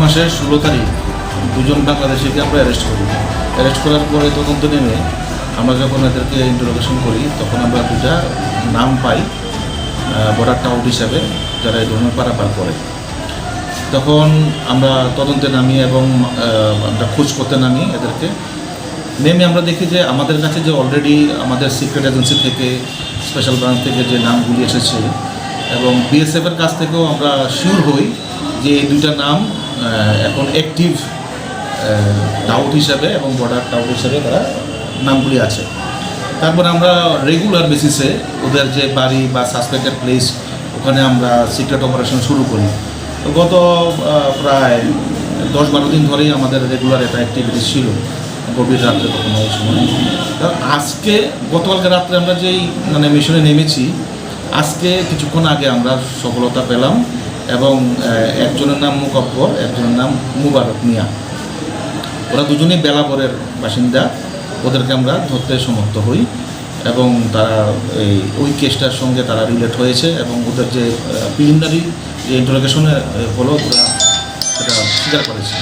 মাসের ষোলো তারিখ দুজন বাংলাদেশিকে আমরা অ্যারেস্ট করি। অ্যারেস্ট করার পরে তদন্ত নেমে আমরা যখন এদেরকে ইন্টারোগেশন করি, তখন আমরা দুটা নাম পাই বর্ডার টাউট হিসাবে, যারা এই ধরনের পারাপার করে। তখন আমরা তদন্তে নামি এবং আমরা খোঁজ করতে নামি এদেরকে। নেমে আমরা দেখি যে আমাদের কাছে যে অলরেডি আমাদের সিক্রেট এজেন্সি থেকে স্পেশাল ব্রাঞ্চ থেকে যে নামগুলি এসেছে, এবং বিএসএফের কাছ থেকেও আমরা শিওর হই যে এই দুইটা নাম এখন অ্যাক্টিভ ডাউট হিসাবে এবং বর্ডার ডাউট হিসাবে তারা নামগুলি আছে। তারপর আমরা রেগুলার বেসিসে ওদের যে বাড়ি বা সাসপেক্টেড প্লেস ওখানে আমরা সিক্রেট অপারেশন শুরু করি। তো গত প্রায় দশ বারো দিন ধরেই আমাদের রেগুলার এটা অ্যাক্টিভিটিস ছিল। গভীর রাত্রে কখনো ওই সময়। তো আজকে, গতকালকে রাত্রে আমরা যেই মানে মিশনে নেমেছি, আজকে কিছুক্ষণ আগে আমরা সফলতা পেলাম। এবং একজনের নাম মুকব্বর, একজনের নাম মুবারক মিয়া। ওরা দুজনেই বেলাবরের বাসিন্দা। ওদেরকে আমরা ধরতে সমর্থ হই এবং তারা এই ওই কেসটার সঙ্গে তারা রিলেট হয়েছে এবং ওদের যে প্রিলিমিনারি যে ইন্টারোগেশনে হলো ওরা সেটা স্বীকার করেছে।